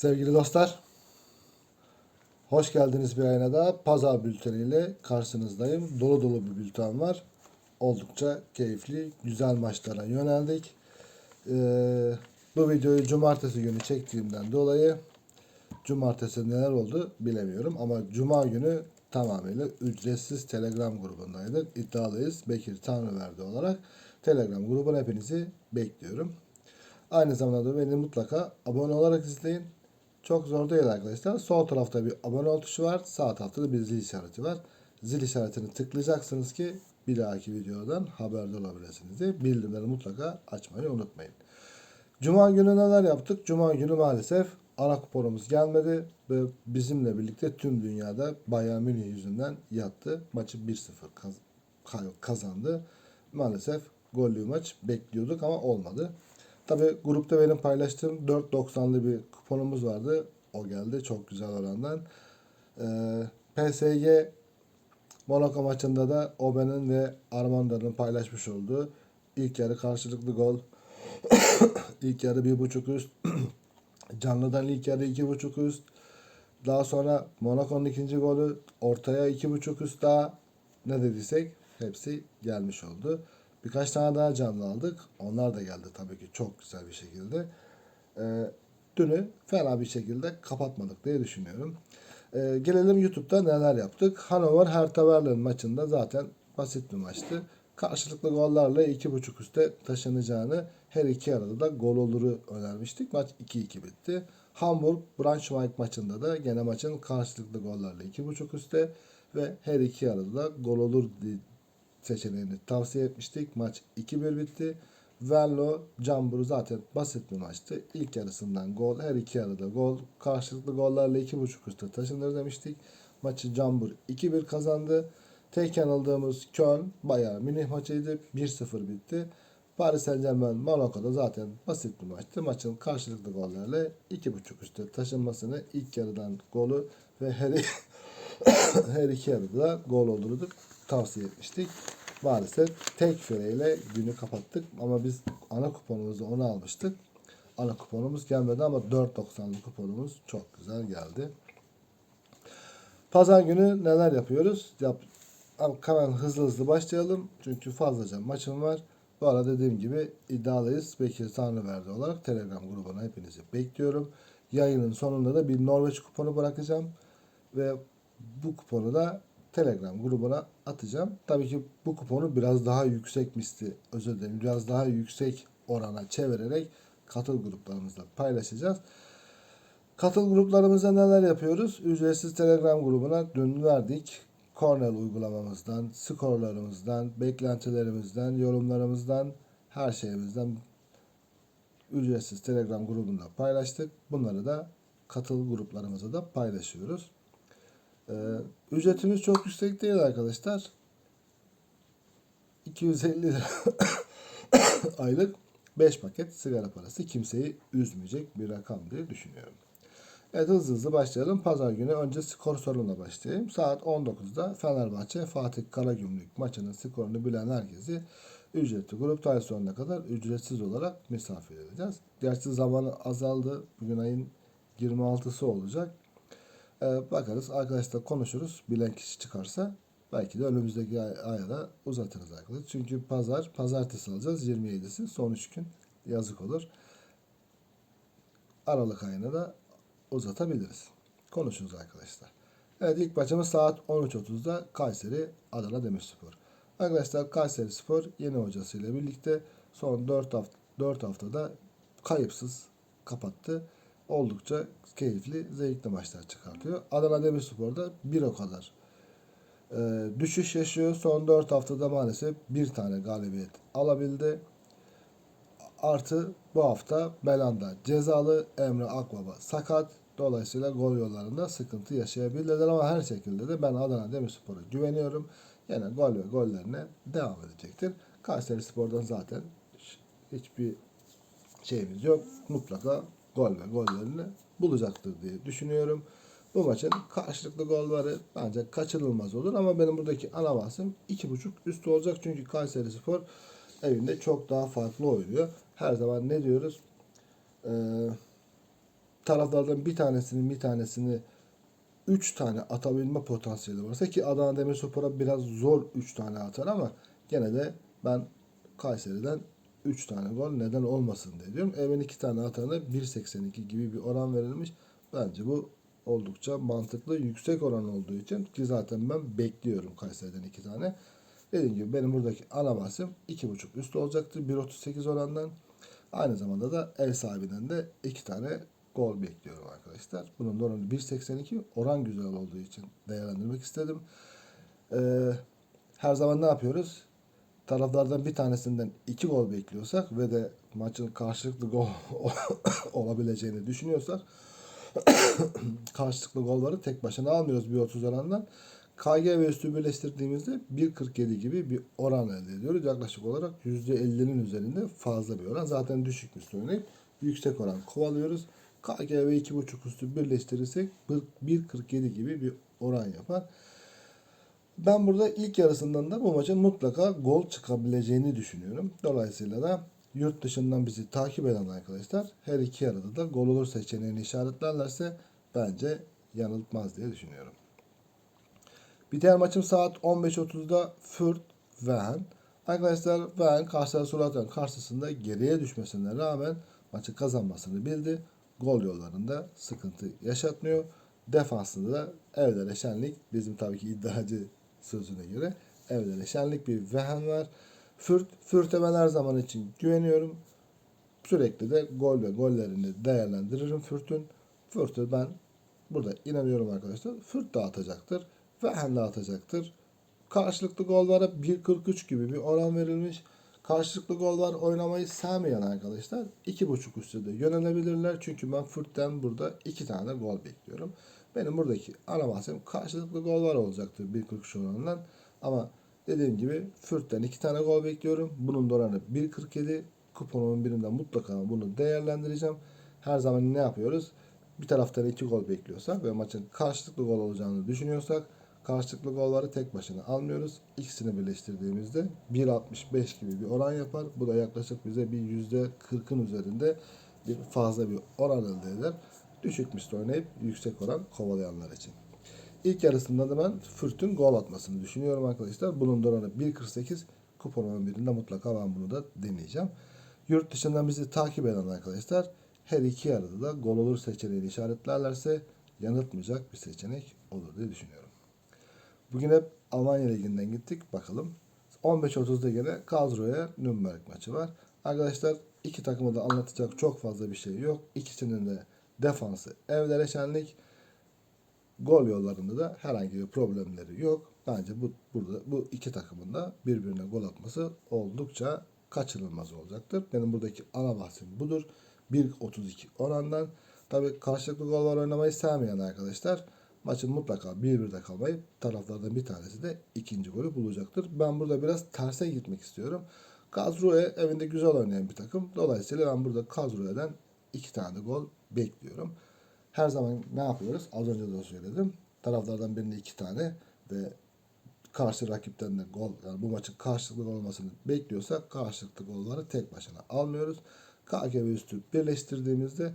Sevgili dostlar, hoş geldiniz bir ayına daha. Pazar bülteniyle karşınızdayım. Dolu dolu bir bülten var. Oldukça keyifli, güzel maçlara yöneldik. Ee, bu videoyu cumartesi günü çektiğimden dolayı cumartesi neler oldu bilemiyorum. Ama cuma günü tamamıyla ücretsiz Telegram grubundaydık. İddialıyız. Bekir Tanrıverdi olarak Telegram grubuna hepinizi bekliyorum. Aynı zamanda da beni mutlaka abone olarak izleyin. Çok zor değil arkadaşlar. Sol tarafta bir abone ol tuşu var. Sağ tarafta da bir zil işareti var. Zil işaretini tıklayacaksınız ki bir dahaki videodan haberdar olabilirsiniz diye bildirimleri mutlaka açmayı unutmayın. Cuma günü neler yaptık? Cuma günü maalesef ana kuponumuz gelmedi ve bizimle birlikte tüm dünyada Bayern Münih yüzünden yattı. Maçı 1-0 kaz- kazandı. Maalesef gollü maç bekliyorduk ama olmadı. Tabi grupta benim paylaştığım 4.90'lı bir kuponumuz vardı. O geldi çok güzel orandan. Ee, PSG Monaco maçında da Oben'in ve Armando'nun paylaşmış olduğu ilk yarı karşılıklı gol. ilk yarı bir buçuk üst. Canlı'dan ilk yarı iki buçuk üst. Daha sonra Monaco'nun ikinci golü ortaya iki buçuk üst daha ne dediysek hepsi gelmiş oldu. Birkaç tane daha canlı aldık. Onlar da geldi tabii ki çok güzel bir şekilde. Ee, dünü fena bir şekilde kapatmadık diye düşünüyorum. Ee, gelelim YouTube'da neler yaptık. Hannover Hertha Berlin maçında zaten basit bir maçtı. Karşılıklı gollerle 2.5 üste taşınacağını her iki arada da gol oluru önermiştik. Maç 2-2 bitti. Hamburg Braunschweig maçında da gene maçın karşılıklı gollerle 2.5 üste ve her iki arada da gol olur seçeneğini tavsiye etmiştik. Maç 2-1 bitti. Venlo Camburu zaten basit bir maçtı. İlk yarısından gol, her iki yarıda gol. Karşılıklı gollerle 2.5 üstte taşınır demiştik. Maçı Cambur 2-1 kazandı. Tek yanıldığımız Köln bayağı Münih maçıydı. 1-0 bitti. Paris Saint Germain Monaco'da zaten basit bir maçtı. Maçın karşılıklı gollerle 2.5 üstte taşınmasını ilk yarıdan golü ve her her iki yarıda da gol olduğunu tavsiye etmiştik. Maalesef tek füreyle günü kapattık ama biz ana kuponumuzu onu almıştık. Ana kuponumuz gelmedi ama 4.90'lı kuponumuz çok güzel geldi. Pazar günü neler yapıyoruz? Yap, hemen hızlı hızlı başlayalım. Çünkü fazlaca maçım var. Bu arada dediğim gibi iddialıyız. Bekir Tanrıverdi olarak Telegram grubuna hepinizi bekliyorum. Yayının sonunda da bir Norveç kuponu bırakacağım. Ve bu kuponu da Telegram grubuna atacağım. Tabii ki bu kuponu biraz daha yüksek misli, özür dilerim, biraz daha yüksek orana çevirerek katıl gruplarımızda paylaşacağız. Katıl gruplarımızda neler yapıyoruz? Ücretsiz Telegram grubuna dün verdik. Cornell uygulamamızdan, skorlarımızdan, beklentilerimizden, yorumlarımızdan, her şeyimizden ücretsiz Telegram grubunda paylaştık. Bunları da katıl gruplarımıza da paylaşıyoruz. Ee, ücretimiz çok yüksek değil arkadaşlar. 250 lira aylık 5 paket sigara parası kimseyi üzmeyecek bir rakam diye düşünüyorum. Evet hızlı hızlı başlayalım. Pazar günü önce skor sorunla başlayayım. Saat 19'da Fenerbahçe Fatih Karagümrük maçının skorunu bilen herkesi ücretli grup ay sonuna kadar ücretsiz olarak misafir edeceğiz. Gerçi zamanı azaldı. Bugün ayın 26'sı olacak. Ee, bakarız arkadaşlar konuşuruz. Bilen kişi çıkarsa belki de önümüzdeki ay, aya da uzatırız arkadaşlar. Çünkü pazar, pazartesi alacağız 27'si. Son 3 gün yazık olur. Aralık ayına da uzatabiliriz. Konuşuruz arkadaşlar. Evet ilk maçımız saat 13.30'da Kayseri Adana Demirspor. Arkadaşlar Kayseri Spor yeni hocasıyla birlikte son 4 hafta 4 haftada kayıpsız kapattı. Oldukça keyifli, zevkli maçlar çıkartıyor. Adana Demirspor da bir o kadar e, düşüş yaşıyor. Son 4 haftada maalesef bir tane galibiyet alabildi. Artı bu hafta Belanda cezalı, Emre Akbaba sakat. Dolayısıyla gol yollarında sıkıntı yaşayabilirler ama her şekilde de ben Adana Demirspor'a güveniyorum. Yine gol ve gollerine devam edecektir. Kayseri Spor'dan zaten hiçbir şeyimiz yok. Mutlaka gol ve gollerini bulacaktır diye düşünüyorum. Bu maçın karşılıklı golleri bence kaçınılmaz olur ama benim buradaki ana bahsim 2.5 üstü olacak çünkü Kayseri Spor evinde çok daha farklı oynuyor. Her zaman ne diyoruz? Ee, taraflardan bir tanesinin bir tanesini 3 tane atabilme potansiyeli varsa ki Adana Demirspor'a biraz zor 3 tane atar ama gene de ben Kayseri'den 3 tane gol neden olmasın diye diyorum. Evin 2 tane atana 1.82 gibi bir oran verilmiş. Bence bu oldukça mantıklı yüksek oran olduğu için ki zaten ben bekliyorum Kayseri'den 2 tane. Dediğim gibi benim buradaki ana bahsim 2.5 üstü olacaktır 1.38 orandan. Aynı zamanda da ev sahibinden de 2 tane gol bekliyorum arkadaşlar. Bunun oranı 1.82 oran güzel olduğu için değerlendirmek istedim. Ee, her zaman ne yapıyoruz? Taraflardan bir tanesinden iki gol bekliyorsak ve de maçın karşılıklı gol olabileceğini düşünüyorsak karşılıklı golları tek başına almıyoruz 1.30 orandan. KG ve üstü birleştirdiğimizde 1.47 gibi bir oran elde ediyoruz. Yaklaşık olarak %50'nin üzerinde fazla bir oran. Zaten düşük üstü oynayıp yüksek oran kovalıyoruz. KG ve 2.5 üstü birleştirirsek 1.47 gibi bir oran yapar. Ben burada ilk yarısından da bu maçın mutlaka gol çıkabileceğini düşünüyorum. Dolayısıyla da yurt dışından bizi takip eden arkadaşlar her iki yarıda da gol olur seçeneğini işaretlerlerse bence yanıltmaz diye düşünüyorum. Biter maçım saat 15.30'da Fürth Wehen. Arkadaşlar Wehen Karşılaştırılan karşısında geriye düşmesine rağmen maçı kazanmasını bildi. Gol yollarında sıkıntı yaşatmıyor. Defansında da evlere şenlik bizim tabii ki iddiacı sözüne göre evlere şenlik bir Wehen var. Fürth, Fürth'e ben her zaman için güveniyorum. Sürekli de gol ve gollerini değerlendiririm Fürth'ün. Fürth'e ben burada inanıyorum arkadaşlar. Atacaktır. Wehen de atacaktır. Karşılıklı gollara 1.43 gibi bir oran verilmiş. Karşılıklı gollar oynamayı sevmeyen arkadaşlar 2.5 üstü de yönelebilirler. Çünkü ben Fürth'ten burada 2 tane gol bekliyorum. Benim buradaki ana bahsim karşılıklı gollar olacaktır 1.43 oranından. Ama dediğim gibi Fürth'ten 2 tane gol bekliyorum. Bunun da oranı 1.47. Kuponumun birinden mutlaka bunu değerlendireceğim. Her zaman ne yapıyoruz? Bir taraftan 2 gol bekliyorsak ve maçın karşılıklı gol olacağını düşünüyorsak karşılıklı golları tek başına almıyoruz. İkisini birleştirdiğimizde 1.65 gibi bir oran yapar. Bu da yaklaşık bize bir %40'ın üzerinde bir fazla bir oran elde eder. Düşük misli oynayıp yüksek oran kovalayanlar için. İlk yarısında da ben Fürth'ün gol atmasını düşünüyorum arkadaşlar. Bunun da oranı 1.48. Kuponun birinde mutlaka ben bunu da deneyeceğim. Yurt dışından bizi takip eden arkadaşlar her iki yarıda da gol olur seçeneğini işaretlerlerse yanıltmayacak bir seçenek olur diye düşünüyorum. Bugün hep Almanya Ligi'nden gittik. Bakalım. 15.30'da yine Karlsruhe Nürnberg maçı var. Arkadaşlar iki takımı da anlatacak çok fazla bir şey yok. İkisinin de defansı evlere şenlik. Gol yollarında da herhangi bir problemleri yok. Bence bu burada bu iki takımın da birbirine gol atması oldukça kaçınılmaz olacaktır. Benim buradaki ana bahsim budur. 1.32 orandan. Tabi karşılıklı gollar oynamayı sevmeyen arkadaşlar maçın mutlaka 1-1'de kalmayıp taraflardan bir tanesi de ikinci golü bulacaktır. Ben burada biraz terse gitmek istiyorum. Karlsruhe evinde güzel oynayan bir takım. Dolayısıyla ben burada Karlsruhe'den iki tane gol bekliyorum. Her zaman ne yapıyoruz? Az önce de söyledim. Taraflardan birinde iki tane ve karşı rakipten de gol yani bu maçın karşılıklı gol olmasını bekliyorsak karşılıklı golları tek başına almıyoruz. KGB üstü birleştirdiğimizde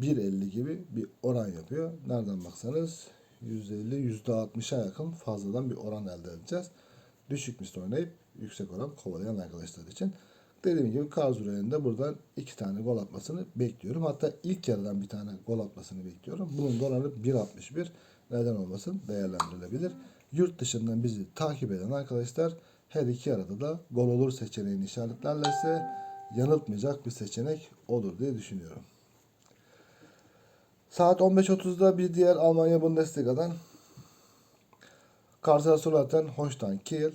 1.50 gibi bir oran yapıyor. Nereden baksanız %50 %60'a yakın fazladan bir oran elde edeceğiz. Düşük misli oynayıp yüksek oran kovalayan arkadaşlar için. Dediğim gibi Karlsruhe'nin de buradan iki tane gol atmasını bekliyorum. Hatta ilk yarıdan bir tane gol atmasını bekliyorum. Bunun da oranı 1.61. Neden olmasın değerlendirilebilir. Yurt dışından bizi takip eden arkadaşlar her iki yarıda da gol olur seçeneğini işaretlerlerse yanıltmayacak bir seçenek olur diye düşünüyorum. Saat 15.30'da bir diğer Almanya Bundesliga'dan Karlsruhe'den Holstein Kiel.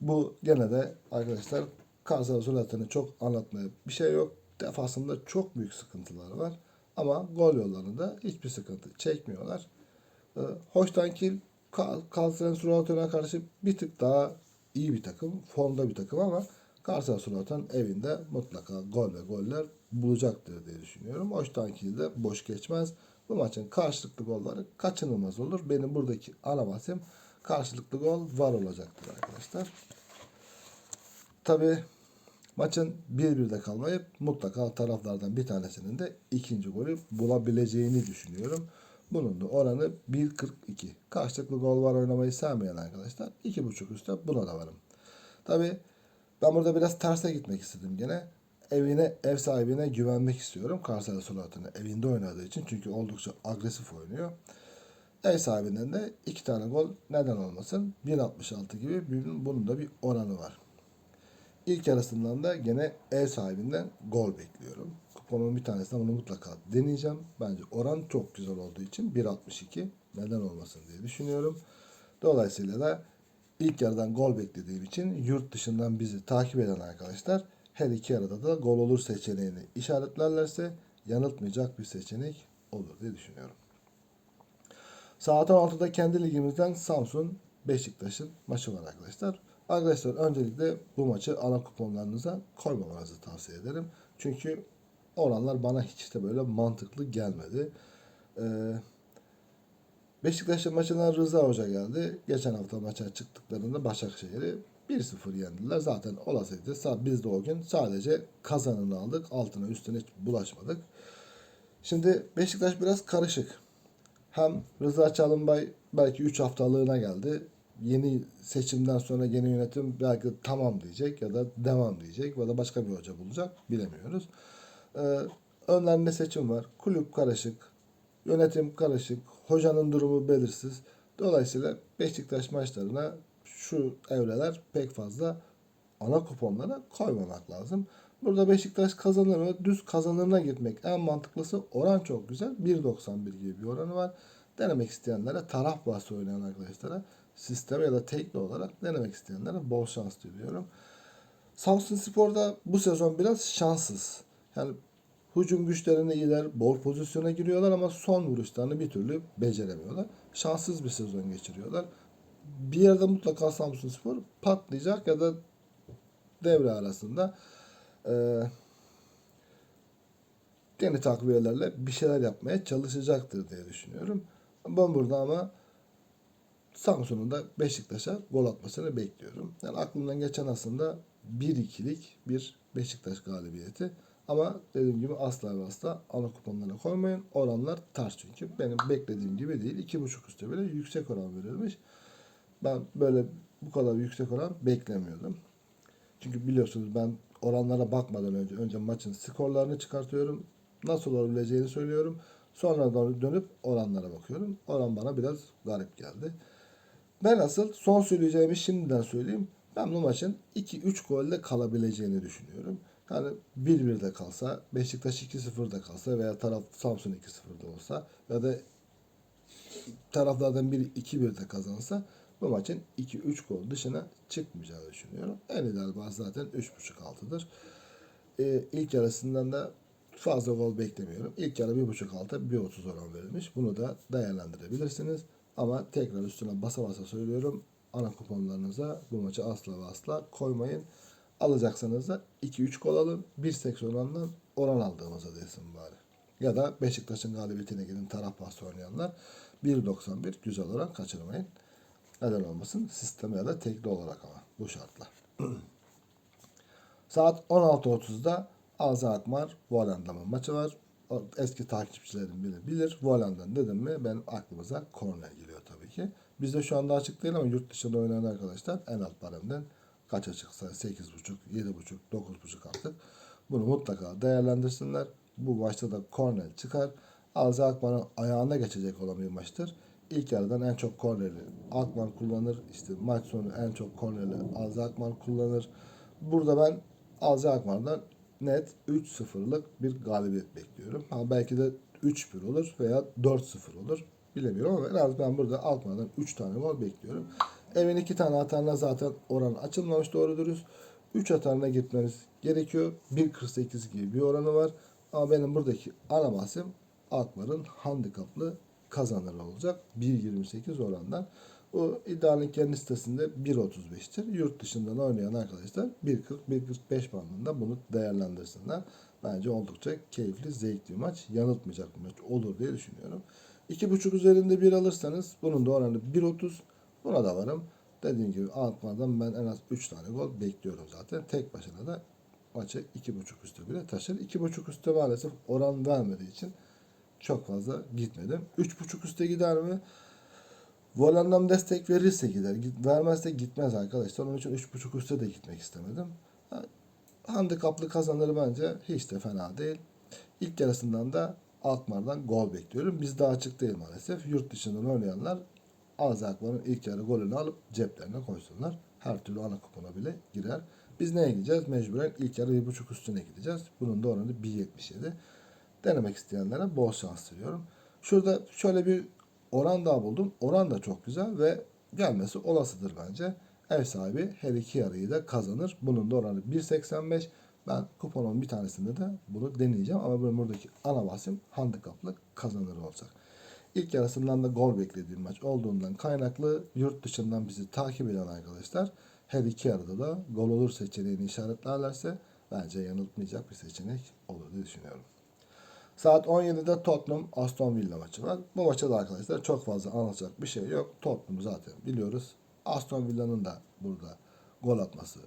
Bu gene de arkadaşlar Karlsruhe'nin çok anlatmaya bir şey yok. Defasında çok büyük sıkıntıları var. Ama gol yollarında hiçbir sıkıntı çekmiyorlar. Ee, Holstein Kiel Karlsruhe'ne karşı bir tık daha iyi bir takım. Formda bir takım ama Karlsruhe'nin evinde mutlaka gol ve goller bulacaktır diye düşünüyorum. Holstein Kiel de boş geçmez. Bu maçın karşılıklı golları kaçınılmaz olur. Benim buradaki ana bahsim karşılıklı gol var olacaktır arkadaşlar. Tabi Maçın 1-1'de kalmayıp mutlaka taraflardan bir tanesinin de ikinci golü bulabileceğini düşünüyorum. Bunun da oranı 1.42. Karşılıklı gol var oynamayı sevmeyen arkadaşlar 2.5 üstte buna da varım. Tabi ben burada biraz terse gitmek istedim gene. Evine, ev sahibine güvenmek istiyorum. Karsel Sulatan'ı evinde oynadığı için çünkü oldukça agresif oynuyor. Ev sahibinden de iki tane gol neden olmasın. 1.66 gibi bunun da bir oranı var. İlk yarısından da gene ev sahibinden gol bekliyorum. Kuponun bir tanesinde bunu mutlaka deneyeceğim. Bence oran çok güzel olduğu için 1.62 neden olmasın diye düşünüyorum. Dolayısıyla da ilk yarıdan gol beklediğim için yurt dışından bizi takip eden arkadaşlar her iki yarıda da gol olur seçeneğini işaretlerlerse yanıltmayacak bir seçenek olur diye düşünüyorum. Saat 16'da kendi ligimizden Samsun Beşiktaş'ın maçı var arkadaşlar. Arkadaşlar öncelikle bu maçı ana kuponlarınıza koymamanızı tavsiye ederim. Çünkü oranlar bana hiç de böyle mantıklı gelmedi. Ee, Beşiktaş'ın maçına Rıza Hoca geldi. Geçen hafta maça çıktıklarında Başakşehir'i 1-0 yendiler. Zaten olasıydı. Biz de o gün sadece kazanını aldık. Altına üstüne hiç bulaşmadık. Şimdi Beşiktaş biraz karışık. Hem Rıza Çalınbay belki 3 haftalığına geldi. Yeni seçimden sonra yeni yönetim belki tamam diyecek ya da devam diyecek ya da başka bir hoca bulacak bilemiyoruz. Ee, önlerinde seçim var. Kulüp karışık. Yönetim karışık. Hocanın durumu belirsiz. Dolayısıyla Beşiktaş maçlarına şu evreler pek fazla ana kuponlara koymamak lazım. Burada Beşiktaş kazanır mı? Düz kazanırına gitmek en mantıklısı. Oran çok güzel. 1.91 gibi bir oranı var. Denemek isteyenlere taraf bahsi oynayan arkadaşlara sistem ya da tekli olarak denemek isteyenlere bol şans diliyorum. Samsun Spor'da bu sezon biraz şanssız. Yani hücum güçlerini iyiler, bol pozisyona giriyorlar ama son vuruşlarını bir türlü beceremiyorlar. Şanssız bir sezon geçiriyorlar. Bir yerde mutlaka Samsun Spor patlayacak ya da devre arasında e, yeni takviyelerle bir şeyler yapmaya çalışacaktır diye düşünüyorum. Ben burada ama Samsun'un da Beşiktaş'a gol atmasını bekliyorum. Yani aklımdan geçen aslında 1-2'lik bir Beşiktaş galibiyeti. Ama dediğim gibi asla ve asla ana kuponlarına koymayın. Oranlar ters çünkü. Benim beklediğim gibi değil. 2.5 üstü bile yüksek oran verilmiş. Ben böyle bu kadar yüksek oran beklemiyordum. Çünkü biliyorsunuz ben oranlara bakmadan önce önce maçın skorlarını çıkartıyorum. Nasıl olabileceğini söylüyorum. Sonra dönüp oranlara bakıyorum. Oran bana biraz garip geldi. Ben asıl son söyleyeceğimi şimdiden söyleyeyim. Ben bu maçın 2-3 golde kalabileceğini düşünüyorum. Yani 1-1'de kalsa, Beşiktaş 2-0'da kalsa veya taraf Samsun 2-0'da olsa ya da taraflardan biri 2-1'de kazansa bu maçın 2-3 gol dışına çıkmayacağını düşünüyorum. En ideal bazı zaten 3.5-6'dır. Ee, ilk yarısından da fazla gol beklemiyorum. İlk yarı 1.5 altı 1.30 oran verilmiş. Bunu da değerlendirebilirsiniz. Ama tekrar üstüne basa basa söylüyorum. Ana kuponlarınıza bu maçı asla ve asla koymayın. Alacaksanız da 2-3 gol alın. 1.80 orandan oran aldığınıza desin bari. Ya da Beşiktaş'ın galibiyetine gidin taraf bahsi oynayanlar 1.91 güzel oran kaçırmayın. Neden olmasın? Sisteme ya da tekli olarak ama bu şartla. Saat 16.30'da Azza Akmar Volendam'ın maçı var. Eski takipçilerim bilir. bilir. Volendam dedim mi benim aklımıza korner geliyor tabii ki. Bizde şu anda açık değil ama yurt dışında oynayan arkadaşlar en alt baremden kaça çıksa 8.5, 7.5, 9.5 artık. Bunu mutlaka değerlendirsinler. Bu maçta da korner çıkar. Azza Akman'ın ayağına geçecek olan bir maçtır. İlk yarıdan en çok korneri Akman kullanır. İşte maç sonu en çok korneri Azza Akman kullanır. Burada ben Azza Akman'dan net 3-0'lık bir galibiyet bekliyorum. Ha belki de 3-1 olur veya 4-0 olur. Bilemiyorum ama en az ben burada Alkmaar'dan 3 tane gol bekliyorum. Evin 2 tane hatarına zaten oran açılmamış doğru dürüst. 3 hatarına gitmeniz gerekiyor. 1.48 gibi bir oranı var. Ama benim buradaki ana bahsim Alkmaar'ın handikaplı kazanır olacak. 1.28 orandan. Bu iddianın kendi sitesinde 1.35'tir. Yurt dışından oynayan arkadaşlar 1.40-1.45 bandında bunu değerlendirsinler. Bence oldukça keyifli, zevkli bir maç. Yanıltmayacak bir maç olur diye düşünüyorum. 2.5 üzerinde bir alırsanız bunun da oranı 1.30. Buna da varım. Dediğim gibi Alkmaar'dan ben en az 3 tane gol bekliyorum zaten. Tek başına da maçı 2.5 üstü bile taşır. 2.5 üstü maalesef oran vermediği için çok fazla gitmedim. 3.5 üste gider mi? Volandan destek verirse gider. Git- Vermezse gitmez arkadaşlar. Onun için 3.5 üste de gitmek istemedim. Ha, Handikaplı kazanır bence hiç de fena değil. İlk yarısından da Alkmaar'dan gol bekliyorum. Biz daha açık değil maalesef. Yurt dışından oynayanlar az Alkmaar'ın ilk yarı golünü alıp ceplerine koysunlar. Her türlü ana kupona bile girer. Biz neye gideceğiz? Mecburen ilk yarı 1.5 üstüne gideceğiz. Bunun da oranı 1.77. Denemek isteyenlere bol şans diliyorum. Şurada şöyle bir oran daha buldum. Oran da çok güzel ve gelmesi olasıdır bence. Ev sahibi her iki yarıyı da kazanır. Bunun da oranı 1.85. Ben kuponun bir tanesinde de bunu deneyeceğim. Ama benim buradaki ana bahsim handikaplı kazanır olacak. İlk yarısından da gol beklediğim maç olduğundan kaynaklı yurt dışından bizi takip eden arkadaşlar her iki yarıda da gol olur seçeneğini işaretlerlerse bence yanıltmayacak bir seçenek olur diye düşünüyorum. Saat 17'de Tottenham Aston Villa maçı var. Bu maçta da arkadaşlar çok fazla anlatacak bir şey yok. Tottenham'ı zaten biliyoruz. Aston Villa'nın da burada gol atması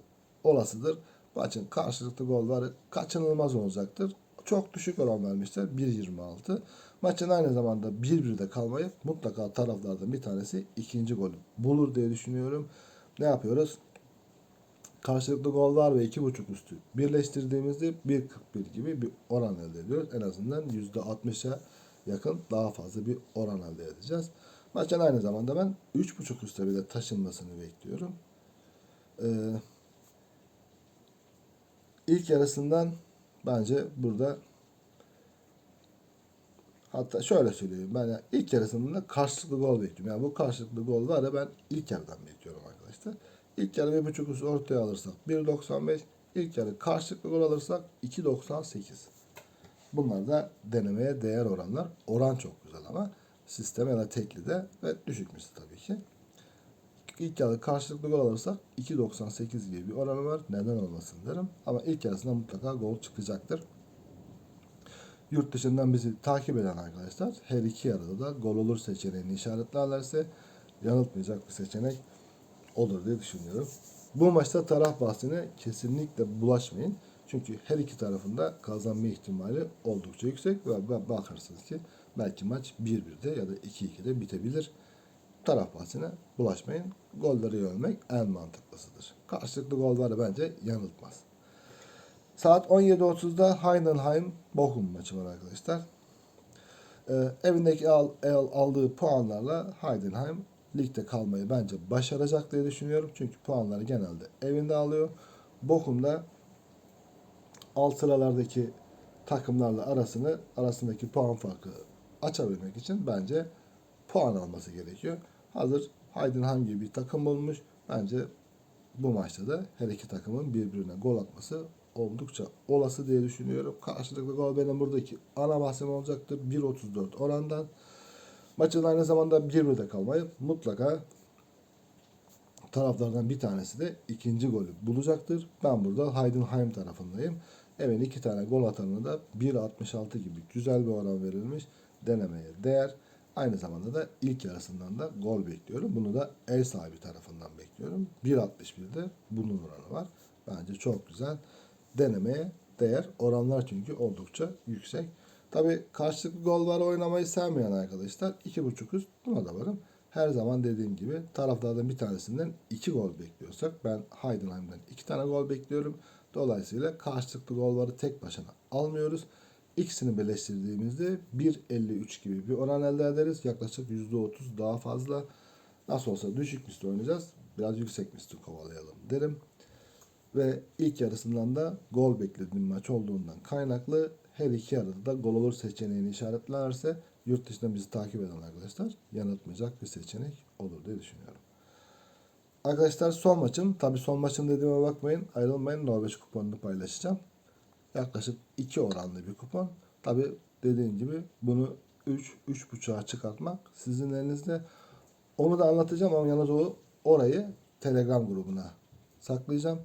olasıdır. Maçın karşılıklı gol var. Kaçınılmaz olacaktır. Çok düşük oran vermişler. 1.26. Maçın aynı zamanda 1-1'de kalmayıp mutlaka taraflardan bir tanesi ikinci golü bulur diye düşünüyorum. Ne yapıyoruz? Karşılıklı gol var ve 2.5 üstü birleştirdiğimizde 1.41 gibi bir oran elde ediyoruz. En azından %60'a yakın daha fazla bir oran elde edeceğiz. Maçın aynı zamanda ben 3.5 üste bile taşınmasını bekliyorum. Ee, ilk yarısından bence burada hatta şöyle söyleyeyim ben ilk yarısında karşılıklı gol bekliyorum. Yani bu karşılıklı gol var ya ben ilk yarıdan bekliyorum arkadaşlar. İlk yarı 1.5 üstü ortaya alırsak 1.95 ilk yarı karşılıklı gol alırsak 2.98 Bunlar da denemeye değer oranlar. Oran çok güzel ama sistem ya da tekli de ve düşük misli tabii ki. İlk yarı karşılıklı gol alırsak 2.98 gibi bir oranı var. Neden olmasın derim. Ama ilk yarısında mutlaka gol çıkacaktır. Yurt dışından bizi takip eden arkadaşlar her iki yarıda da gol olur seçeneğini işaretlerlerse yanıltmayacak bir seçenek olur diye düşünüyorum. Bu maçta taraf bahsine kesinlikle bulaşmayın. Çünkü her iki tarafında kazanma ihtimali oldukça yüksek ve ba- bakarsınız ki belki maç 1-1'de ya da 2-2'de bitebilir. Taraf bahsine bulaşmayın. Golleri görmek en mantıklısıdır. Karşılıklı gol var da bence yanıltmaz. Saat 17.30'da Heidenheim Bochum maçı var arkadaşlar. Ee, evindeki al, al- aldığı puanlarla Heidenheim ligde kalmayı bence başaracak diye düşünüyorum. Çünkü puanları genelde evinde alıyor. Bochum da alt sıralardaki takımlarla arasını arasındaki puan farkı açabilmek için bence puan alması gerekiyor. Hazır Heidenheim gibi bir takım bulmuş. Bence bu maçta da her iki takımın birbirine gol atması oldukça olası diye düşünüyorum. Karşılıklı gol benim buradaki ana bahsim olacaktır. 1.34 orandan. Maçın aynı zamanda 1-1'de kalmayı mutlaka taraflardan bir tanesi de ikinci golü bulacaktır. Ben burada Heidenheim tarafındayım. Evet iki tane gol atanına da 1.66 gibi güzel bir oran verilmiş. Denemeye değer. Aynı zamanda da ilk yarısından da gol bekliyorum. Bunu da ev sahibi tarafından bekliyorum. 1.61'de bunun oranı var. Bence çok güzel. Denemeye değer. Oranlar çünkü oldukça yüksek. Tabi karşılıklı gol var oynamayı sevmeyen arkadaşlar 2.5 üst buna da varım. Her zaman dediğim gibi taraflardan bir tanesinden 2 gol bekliyorsak ben Heidenheim'den 2 tane gol bekliyorum. Dolayısıyla karşılıklı gol varı tek başına almıyoruz. İkisini birleştirdiğimizde 1.53 gibi bir oran elde ederiz. Yaklaşık %30 daha fazla. Nasıl olsa düşük misli oynayacağız. Biraz yüksek misli kovalayalım derim. Ve ilk yarısından da gol beklediğim maç olduğundan kaynaklı her iki yarıda da gol olur seçeneğini işaretlerse yurt dışından bizi takip eden arkadaşlar yanıltmayacak bir seçenek olur diye düşünüyorum. Arkadaşlar son maçım. Tabi son maçım dediğime bakmayın. Ayrılmayın. Norveç kuponunu paylaşacağım. Yaklaşık 2 oranlı bir kupon. Tabi dediğim gibi bunu 3 3.5'a çıkartmak sizin elinizde. Onu da anlatacağım ama yalnız o orayı Telegram grubuna saklayacağım.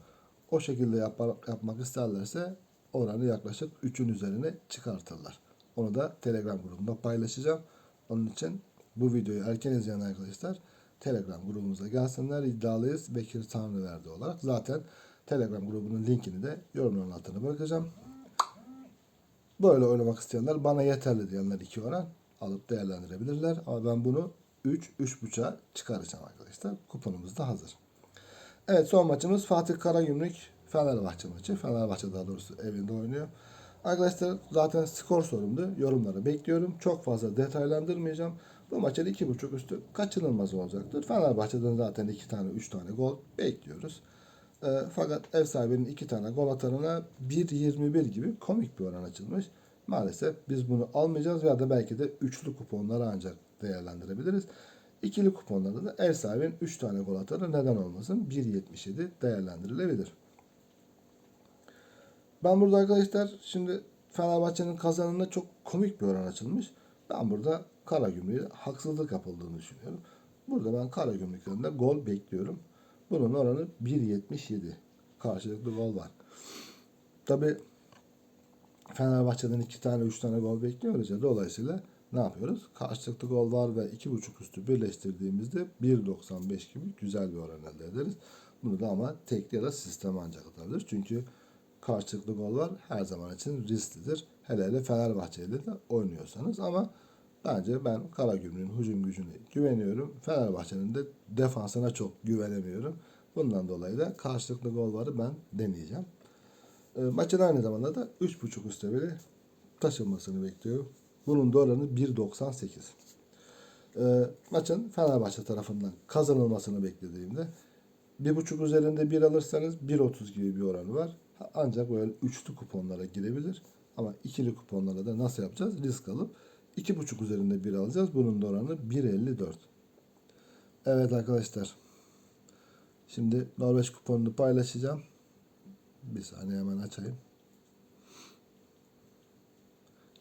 O şekilde yapar, yapmak isterlerse oranı yaklaşık 3'ün üzerine çıkartırlar. Onu da Telegram grubunda paylaşacağım. Onun için bu videoyu erken izleyen arkadaşlar Telegram grubumuza gelsinler. İddialıyız Bekir Tanrıverdi olarak. Zaten Telegram grubunun linkini de yorumların altına bırakacağım. Böyle oynamak isteyenler bana yeterli diyenler iki oran alıp değerlendirebilirler. Ama ben bunu 3 3.5'a çıkaracağım arkadaşlar. Kuponumuz da hazır. Evet son maçımız Fatih Karagümrük Fenerbahçe maçı. Fenerbahçe daha doğrusu evinde oynuyor. Arkadaşlar zaten skor sorumlu. Yorumları bekliyorum. Çok fazla detaylandırmayacağım. Bu maçın 2.5 üstü kaçınılmaz olacaktır. Fenerbahçe'den zaten 2 tane 3 tane gol bekliyoruz. E, fakat ev sahibinin 2 tane gol atarına 1.21 gibi komik bir oran açılmış. Maalesef biz bunu almayacağız veya da belki de üçlü kuponları ancak değerlendirebiliriz. İkili kuponlarda da ev sahibinin 3 tane gol atarı neden olmasın 1.77 değerlendirilebilir. Ben burada arkadaşlar şimdi Fenerbahçe'nin kazanında çok komik bir oran açılmış. Ben burada Karagümrük'e haksızlık yapıldığını düşünüyorum. Burada ben Karagümrük önünde gol bekliyorum. Bunun oranı 1.77. Karşılıklı gol var. Tabi Fenerbahçe'den iki tane üç tane gol bekliyoruz ya. Dolayısıyla ne yapıyoruz? Karşılıklı gol var ve iki buçuk üstü birleştirdiğimizde 1.95 gibi güzel bir oran elde ederiz. Bunu da ama tek ya da sistem ancak atabilir. Çünkü karşılıklı gol var her zaman için risklidir. Hele hele Fenerbahçe de oynuyorsanız ama bence ben Karagümrük'ün hücum gücüne güveniyorum. Fenerbahçe'nin de defansına çok güvenemiyorum. Bundan dolayı da karşılıklı gol varı ben deneyeceğim. E, maçın aynı zamanda da 3.5 üst tabeli taşınmasını bekliyorum. Bunun da oranı 1.98. E, maçın Fenerbahçe tarafından kazanılmasını beklediğimde 1.5 üzerinde 1 alırsanız 1.30 gibi bir oranı var. Ancak böyle üçlü kuponlara girebilir. Ama ikili kuponlara da nasıl yapacağız? Risk alıp 2.5 üzerinde 1 alacağız. Bunun da oranı 1.54. Evet arkadaşlar. Şimdi Norveç kuponunu paylaşacağım. Bir saniye hemen açayım.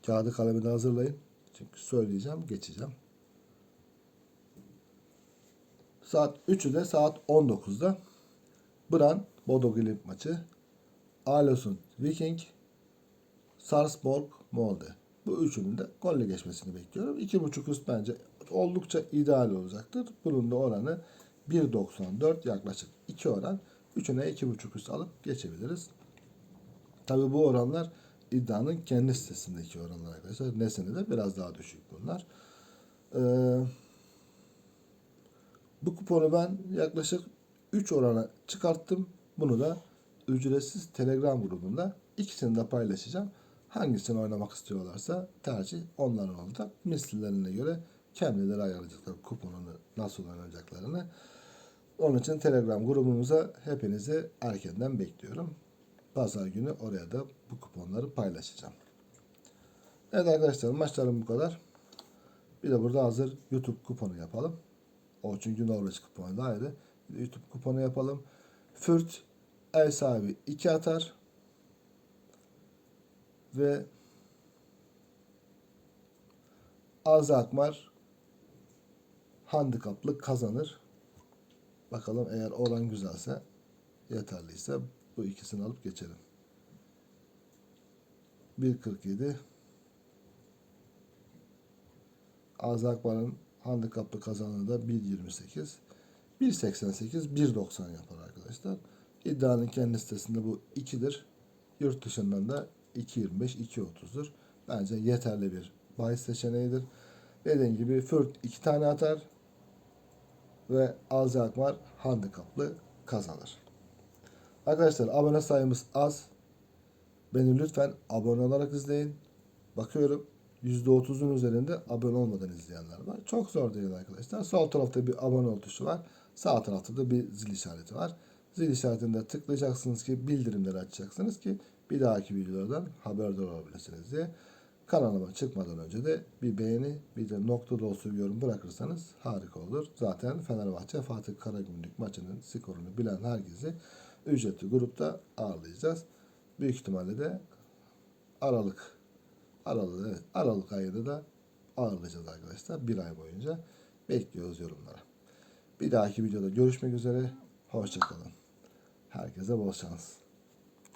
Kağıdı kalemi de hazırlayın. Çünkü söyleyeceğim, geçeceğim. Saat 3'ü saat 19'da Bran Bodo Glimt maçı. Alosund Viking Sarpsborg Molde. Bu üçünün de golle geçmesini bekliyorum. 2.5 üst bence oldukça ideal olacaktır. Bunun da oranı 1.94 yaklaşık 2 oran. Üçüne 2.5 üst alıp geçebiliriz. Tabi bu oranlar iddianın kendi sitesindeki oranlar arkadaşlar. Nesine de biraz daha düşük bunlar. Ee, bu kuponu ben yaklaşık 3 orana çıkarttım. Bunu da ücretsiz Telegram grubunda ikisini de paylaşacağım. Hangisini oynamak istiyorlarsa tercih onların olacak. Mislilerine göre kendileri ayarlayacaklar kuponunu nasıl oynayacaklarını. Onun için Telegram grubumuza hepinizi erkenden bekliyorum. Pazar günü oraya da bu kuponları paylaşacağım. Evet arkadaşlar maçlarım bu kadar. Bir de burada hazır YouTube kuponu yapalım. O çünkü Norveç kuponu da ayrı. YouTube kuponu yapalım. Fürt ev sahibi 2 atar. Ve Azı Akmar handikaplı kazanır. Bakalım eğer oran güzelse yeterliyse bu ikisini alıp geçelim. 1.47 Azı Akbar'ın handikaplı kazananı da 1.28 1.88 1.90 yapar arkadaşlar. İddianın kendi sitesinde bu 2'dir. Yurt dışından da 2.25 2.30'dur. Bence yeterli bir bahis seçeneğidir. Dediğim gibi Fürt 2 tane atar ve Azı Akmar handikaplı kazanır. Arkadaşlar abone sayımız az. Beni lütfen abone olarak izleyin. Bakıyorum %30'un üzerinde abone olmadan izleyenler var. Çok zor değil arkadaşlar. Sol tarafta bir abone ol tuşu var. Sağ tarafta da bir zil işareti var. Zil işaretinde tıklayacaksınız ki bildirimleri açacaksınız ki bir dahaki videolardan haberdar olabilirsiniz diye. Kanalıma çıkmadan önce de bir beğeni bir de nokta dolusu bir yorum bırakırsanız harika olur. Zaten Fenerbahçe Fatih Karagümrük maçının skorunu bilen herkesi ücretli grupta ağırlayacağız. Büyük ihtimalle de Aralık Aralık evet Aralık ayında da ağırlayacağız arkadaşlar. Bir ay boyunca bekliyoruz yorumlara. Bir dahaki videoda görüşmek üzere. Hoşçakalın. Herkese bol şans.